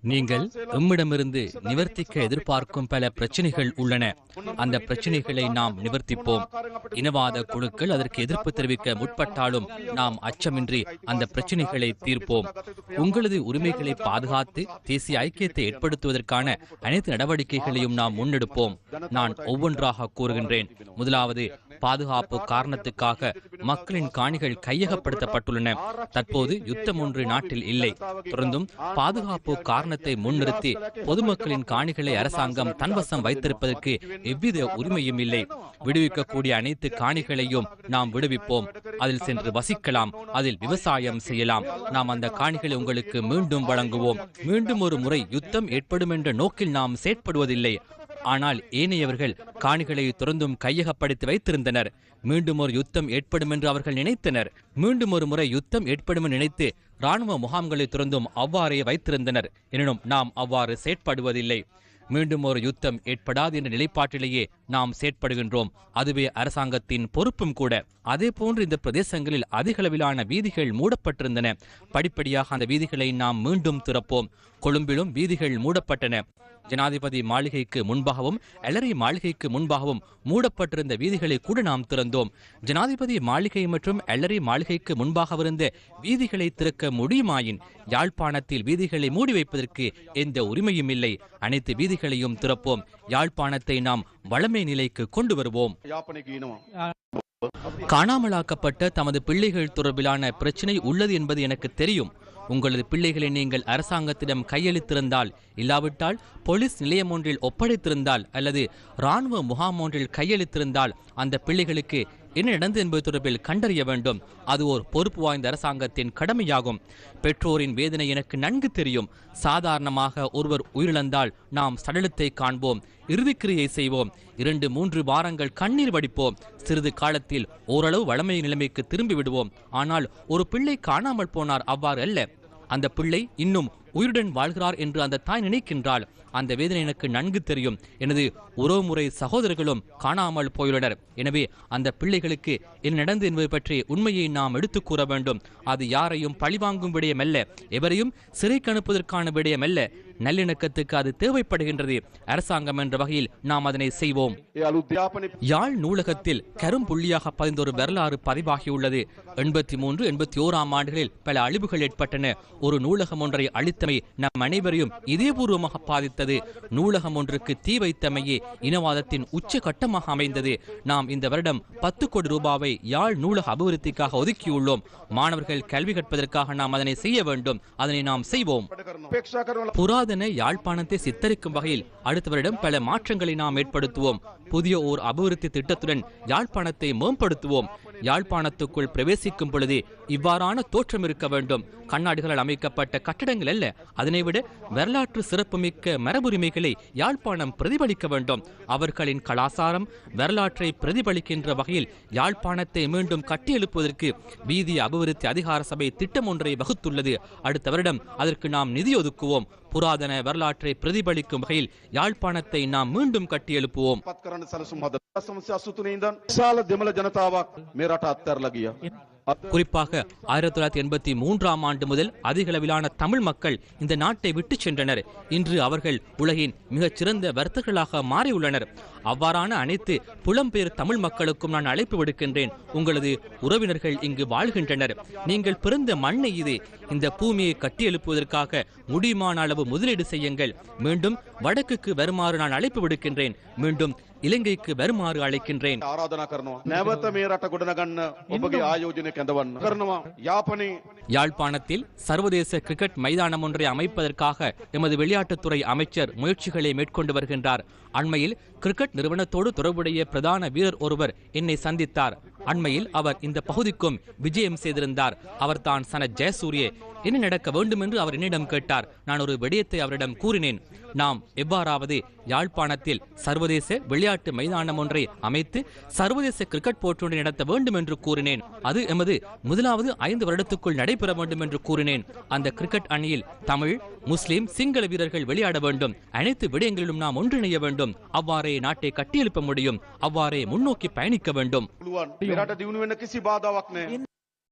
நீங்கள் எம்மிடமிருந்து நிவர்த்திக்க எதிர்பார்க்கும் பல பிரச்சனைகள் உள்ளன. அந்த பிரச்சனைகளை நாம் நிவர்த்திப்போம். இனவாத குழுக்கள் அதற்கு எதிர்ப்பு தெரிவிக்க முற்பட்டாலும் நாம் அச்சமின்றி அந்த பிரச்சனைகளை தீர்ப்போம். உங்களது உரிமைகளை பாதுகாத்து தேசிய ஐக்கியத்தை ஏற்படுத்துவதற்கான அனைத்து நடவடிக்கைகளையும் நாம் முன்னெடுப்போம். நான் ஒவ்வொன்றாக கூறுகின்றேன். முதலாவது பாதுகாப்பு காரணத்துக்காக மக்களின் காணிகள் கையகப்படுத்தப்பட்டுள்ளன. தற்போது யுத்தம் ஒன்று நாட்டில் இல்லை. தொடர்ந்தும் பாதுகாப்பு காரணத்தை முன்னிறுத்தி பொதுமக்களின் காணிகளை அரசாங்கம் தன்வசம் வைத்திருப்பதற்கு எவ்வித உரிமையும் இல்லை. விடுவிக்கக்கூடிய அனைத்து காணிகளையும் நாம் விடுவிப்போம். அதில் சென்று வசிக்கலாம். அதில் விவசாயம் செய்யலாம். நாம் அந்த காணிகளை உங்களுக்கு மீண்டும் வழங்குவோம். மீண்டும் ஒரு முறை யுத்தம் ஏற்படும் என்ற நோக்கில் நாம் செயற்படுவதில்லை. ஆனால் ஏனையவர்கள் காணிகளை துறந்தும் கையகப்படுத்தி வைத்திருந்தனர். மீண்டும் ஒரு யுத்தம் ஏற்படும் என்று அவர்கள் நினைத்தனர். மீண்டும் ஒரு முறை யுத்தம் ஏற்படும் நினைத்து ராணுவ முகாம்களை துறந்தும் அவ்வாறே வைத்திருந்தனர். எனினும் நாம் அவ்வாறு செயற்படுவதில்லை. மீண்டும் ஒரு யுத்தம் ஏற்படாது என்ற நிலைப்பாட்டிலேயே நாம் செயற்படுகின்றோம். அதுவே அரசாங்கத்தின் பொறுப்பும் கூட. அதே போன்று இந்த பிரதேசங்களில் அதிகளவிலான வீதிகள் மூடப்பட்டிருந்தன. படிப்படியாக அந்த வீதிகளை நாம் மீண்டும் திறப்போம். கொழும்பிலும் வீதிகள் மூடப்பட்டன. ஜனாதிபதி மாளிகைக்கு முன்பாகவும் எலரி மாளிகைக்கு முன்பாகவும் மூடப்பட்டிருந்த வீதிகளை கூட நாம் திறந்தோம். ஜனாதிபதி மாளிகை மற்றும் எலரி மாளிகைக்கு முன்பாகவிருந்த வீதிகளை திறக்க முடியுமாயின் யாழ்ப்பாணத்தில் வீதிகளை மூடி வைப்பதற்கு எந்த உரிமையும் இல்லை. அனைத்து வீதிகளையும் திறப்போம். யாழ்ப்பாணத்தை நாம் வளமை நிலைக்கு கொண்டு வருவோம். காணாமலாக்கப்பட்ட தமது பிள்ளைகள் தொடர்பிலான பிரச்சினை உள்ளது என்பது எனக்கு தெரியும். உங்களது பிள்ளைகளை நீங்கள் அரசாங்கத்திடம் கையளித்திருந்தால் இல்லாவிட்டால் போலீஸ் நிலையம் ஒன்றில் ஒப்படைத்திருந்தால் அல்லது இராணுவ முகாம் ஒன்றில் கையளித்திருந்தால் அந்த பிள்ளைகளுக்கு என்ன நடந்தது என்பது தொடர்பில் கண்டறிய வேண்டும். அது ஒரு பொறுப்பு வாய்ந்த அரசாங்கத்தின் கடமையாகும். பெற்றோரின் வேதனை எனக்கு நன்கு தெரியும். சாதாரணமாக ஒருவர் உயிரிழந்தால் நாம் சடலத்தை காண்போம் இறுதிக்கிரியை செய்வோம். இரண்டு மூன்று வாரங்கள் கண்ணீர் வடிப்போம். சிறிது காலத்தில் ஓரளவு வளமை நிலைமைக்கு திரும்பி விடுவோம். ஆனால் ஒரு பிள்ளை காணாமல் போனார் அவ்வாறு அல்ல. அந்த பிள்ளை இன்னும் உயிருடன் வாழ்கிறார் என்று அந்த தாய் நினைக்கின்றாள். அந்த வேதனை எனக்கு நன்கு தெரியும். எனது உறவுமுறை சகோதரர்களும் காணாமல் போயுள்ளனர். எனவே அந்த பிள்ளைகளுக்கு என்ன நடந்தது என்பது பற்றி உண்மையை நாம் எடுத்துக் கூற வேண்டும். அது யாரையும் பழிவாங்கும் விடயமல்ல எவரையும் சிறைக்கு அனுப்புவதற்கான விடயமல்ல நல்லிணக்கத்துக்கு அது தேவைப்படுகின்றது. அரசாங்கம் என்ற வகையில் நாம் அதனை செய்வோம். யாழ் நூலகத்தில் கரும்புள்ளியாக பதிந்தொரு வரலாறு பதிவாகியுள்ளது. எண்பத்தி மூன்று எண்பத்தி ஓராம் ஆண்டுகளில் பல அழிவுகள் ஏற்பட்டன. ஒரு நூலகம் ஒன்றை அளித்தமை நம் அனைவரையும் இதேபூர்வமாக பாதித்தது. அமைந்தது நூலகம் ஒன்றுக்கு தீ வைத்தமையே இனவாதத்தின் உச்ச அமைந்தது. நாம் இந்த வருடம் பத்து கோடி ரூபாவை யாழ் நூலக அபிவிருத்திக்காக ஒதுக்கியுள்ளோம். மாணவர்கள் கல்வி கற்பதற்காக நாம் அதனை செய்ய வேண்டும். அதனை நாம் செய்வோம். புராதன யாழ்ப்பாணத்தை சித்தரிக்கும் வகையில் அடுத்த வருடம் பல மாற்றங்களை நாம் ஏற்படுத்துவோம். புதிய ஓர் அபிவிருத்தி திட்டத்துடன் யாழ்ப்பாணத்தை மேம்படுத்துவோம். யாழ்ப்பாணத்துக்குள் பிரவேசிக்கும் பொழுது இவ்வாறான தோற்றம் இருக்க வேண்டும். கண்ணாடிகளால் அமைக்கப்பட்ட கட்டடங்கள் அல்ல. அதனை விட வரலாற்று சிறப்புமிக்க மரபுரிமைகளை யாழ்ப்பாணம் பிரதிபலிக்க வேண்டும் அவர்களின் கலாசாரம் வரலாற்றை பிரதிபலிக்கின்ற வகையில் யாழ்ப்பாணத்தை மீண்டும் கட்டியெழுப்புவதற்கு வீதி அபிவிருத்தி அதிகார சபை திட்டம் ஒன்றை வகுத்துள்ளது அடுத்த வருடம் அதற்கு நாம் நிதி ஒதுக்குவோம் புராதன வரலாற்றை பிரதிபலிக்கும் வகையில் யாழ்ப்பாணத்தை நாம் மீண்டும் கட்டியெழுப்புவோம் ಸಮಸ್ಯೆ ಅಸುತು குறிப்பாக ஆயிரத்தி தொள்ளாயிரத்தி எண்பத்தி மூன்றாம் ஆண்டு முதல் அதிகளவிலான தமிழ் மக்கள் இந்த நாட்டை விட்டு சென்றனர். இன்று அவர்கள் உலகின் மிகச்சிறந்த வர்த்தகர்களாக மாறியுள்ளனர். அவ்வாறான அனைத்து புலம்பெயர் தமிழ் மக்களுக்கும் நான் அழைப்பு விடுக்கின்றேன். உங்களது உறவினர்கள் இங்கு வாழ்கின்றனர். நீங்கள் பிறந்த மண்ணை இது. இந்த பூமியை கட்டியெழுப்புவதற்காக முடியுமான அளவு முதலீடு செய்யுங்கள். மீண்டும் வடக்குக்கு வருமாறு நான் அழைப்பு விடுக்கின்றேன். மீண்டும் இலங்கைக்கு வருமாறு அழைக்கின்றேன். யாழ்ப்பாணத்தில் சர்வதேச கிரிக்கெட் மைதானம் ஒன்றை அமைப்பதற்காக எமது விளையாட்டுத்துறை அமைச்சர் முயற்சிகளை மேற்கொண்டு வருகின்றார். அண்மையில் கிரிக்கெட் நிறுவனத்தோடு தொடர்புடைய பிரதான வீரர் ஒருவர் என்னை சந்தித்தார். அண்மையில் அவர் இந்த பகுதிக்கும் விஜயம் செய்திருந்தார். அவர் தான் சனத் ஜெயசூரிய. என்ன நடக்க வேண்டும் என்று அவர் என்னிடம் கேட்டார். நான் ஒரு விடயத்தை அவரிடம் கூறினேன். நாம் எவ்வாறாவது யாழ்ப்பாணத்தில் சர்வதேச விளையாட்டு மைதானம் ஒன்றை அமைத்து சர்வதேச கிரிக்கெட் போட்டி ஒன்றை நடத்த வேண்டும் என்று கூறினேன். அது எமது முதலாவது ஐந்து வருடத்துக்குள் நடைபெற வேண்டும் என்று கூறினேன். அந்த கிரிக்கெட் அணியில் தமிழ் முஸ்லிம் சிங்கள வீரர்கள் விளையாட வேண்டும். அனைத்து விடயங்களிலும் நாம் ஒன்றிணைய வேண்டும். அவ்வாறே நாட்டை கட்டியெழுப்ப முடியும். அவ்வாறே முன்னோக்கி பயணிக்க வேண்டும்.